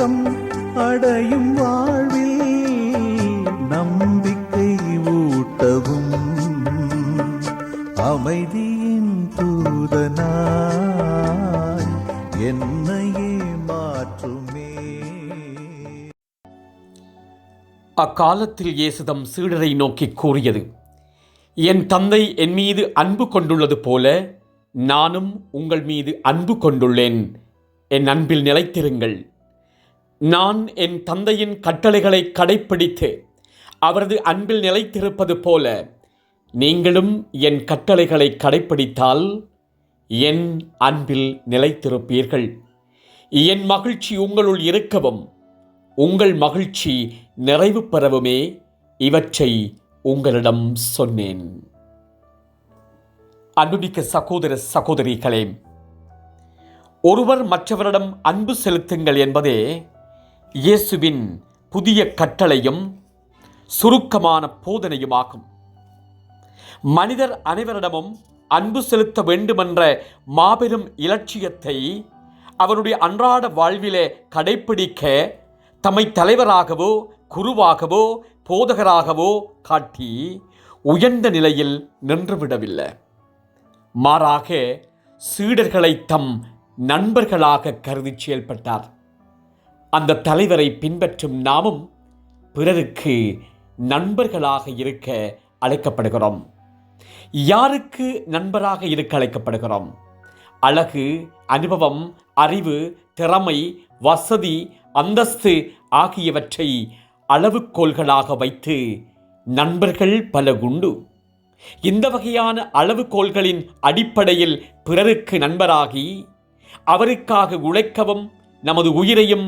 கலக்கம் அடையும் வாழ்வில் நம்பிக்கை ஊட்டவும். அமைதியின் தூதனாய் என்னையே மாற்றுமே. அக்காலத்தில் இயேசுதம் சீடரை நோக்கி கூறியது என் தந்தை என் மீது அன்பு கொண்டுள்ளது போல நானும் உங்கள் மீது அன்பு கொண்டுள்ளேன். என் அன்பில் நிலைத்திருங்கள். நான் என் தந்தையின் கட்டளைகளை கடைப்பிடித்து அவரது அன்பில் நிலைத்திருப்பது போல நீங்களும் என் கட்டளைகளை கடைப்பிடித்தால் என் அன்பில் நிலைத்திருப்பீர்கள். என் மகிழ்ச்சி உங்களுள் இருக்கவும் உங்கள் மகிழ்ச்சி நிறைவு பெறவுமே இவற்றை உங்களிடம் சொன்னேன். அன்புமிக்க சகோதர சகோதரிகளே ஒருவர் மற்றவரிடம் அன்பு செலுத்துங்கள் என்பதே இயேசுவின் புதிய கட்டளையும் சுருக்கமான போதனையுமாகும். மனிதர் அனைவரிடமும் அன்பு செலுத்த வேண்டுமென்ற மாபெரும் இலட்சியத்தை அவருடைய அன்றாட வாழ்விலே கடைப்பிடிக்க தம்மை தலைவராகவோ குருவாகவோ போதகராகவோ காட்டி உயர்ந்த நிலையில் நின்றுவிடவில்லை. மாறாக சீடர்களை தம் நண்பர்களாக கருதி செயல்பட்டார். அந்த தலைவரை பின்பற்றும் நாமும் பிறருக்கு நண்பர்களாக இருக்க அழைக்கப்படுகிறோம். யாருக்கு நண்பராக இருக்க அழைக்கப்படுகிறோம்? அழகு அனுபவம் அறிவு திறமை வசதி அந்தஸ்து ஆகியவற்றை அளவுகோள்களாக வைத்து நண்பர்கள் பல உண்டு இந்த வகையான அளவுகோள்களின் அடிப்படையில் பிறருக்கு நண்பராகி அவருக்காக உழைக்கவும் நமது உயிரையும்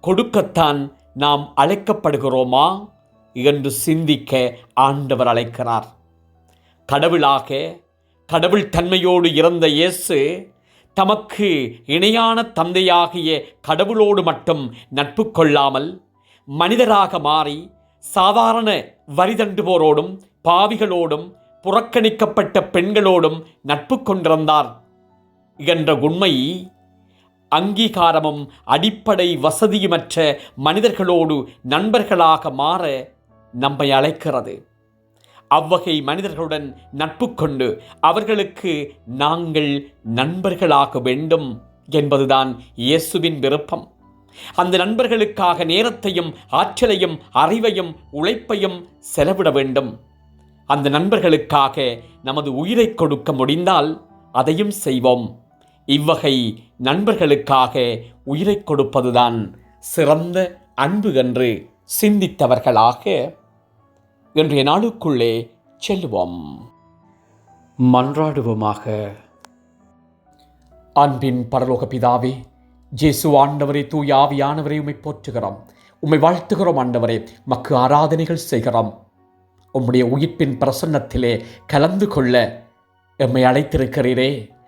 கொடுக்கத்தான் நாம் அழைக்கப்படுகிறோமா? என்று சிந்திக்க ஆண்டவர் அழைக்கிறார். கடவுளாக கடவுள் தன்மையோடு இறந்த இயேசு தமக்கு இணையான தந்தையாகிய கடவுளோடு மட்டும் நட்பு கொள்ளாமல் மனிதராக மாறி சாதாரண வரிதண்டுபோரோடும் பாவிகளோடும் புறக்கணிக்கப்பட்ட பெண்களோடும் நட்பு கொண்டிருந்தார். என்ற உண்மை அங்கீகாரமும் அடிப்படை வசதியுமற்ற மனிதர்களோடு நண்பர்களாக மாற நம்மை அழைக்கிறது. அவ்வகை மனிதர்களுடன் நட்பு கொண்டு அவர்களுக்கு நாங்கள் நண்பர்களாக வேண்டும் என்பதுதான் இயேசுவின் விருப்பம். அந்த நண்பர்களுக்காக நேரத்தையும் ஆற்றலையும் அறிவையும் உழைப்பையும் செலவிட வேண்டும். அந்த நண்பர்களுக்காக நமது உயிரை கொடுக்க முடிந்தால் அதையும் செய்வோம். இவ்வகை நண்பர்களுக்காக உயிரை கொடுப்பதுதான் சிறந்த அன்பு என்று சிந்தித்தவர்களாக இன்றைய நாளுக்குள்ளே செல்வோம். மன்றாடுவோமாக. அன்பின் பரலோக பிதாவே ஜேசு ஆண்டவரை தூய் ஆவியானவரை உம்மை போற்றுகிறோம். உம்மை வாழ்த்துகிறோம் ஆண்டவரே மக்கு ஆராதனைகள் செய்கிறோம். உம்முடைய உயிர்ப்பின் பிரசன்னத்திலே கலந்து கொள்ள எம்மை அழைத்திருக்கிறீரே.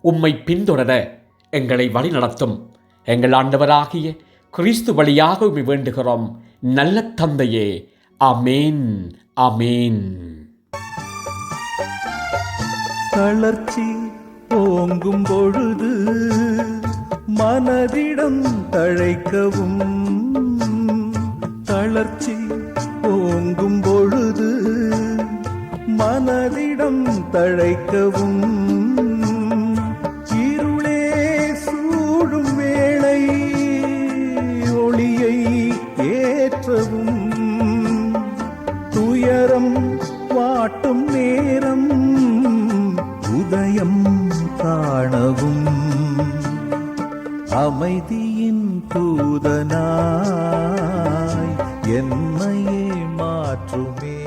உம்மை பின்தொடர எங்களை வழிநடத்தும். எங்கள் ஆண்டவராகிய கிறிஸ்து வழியாக உம்மை வேண்டுகிறோம். நல்ல தந்தையே அமேன் அமேன் தளர்ச்சி ஓங்கும் பொழுது மனதிடம் தழைக்கவும். தளர்ச்சி ஓங்கும் பொழுது மனதிடம் தழைக்கவும். துயரம் வாட்டும் நேரம் உதயம் காணவும். அமைதியின் தூதனாய் என்னையே மாற்றுமே.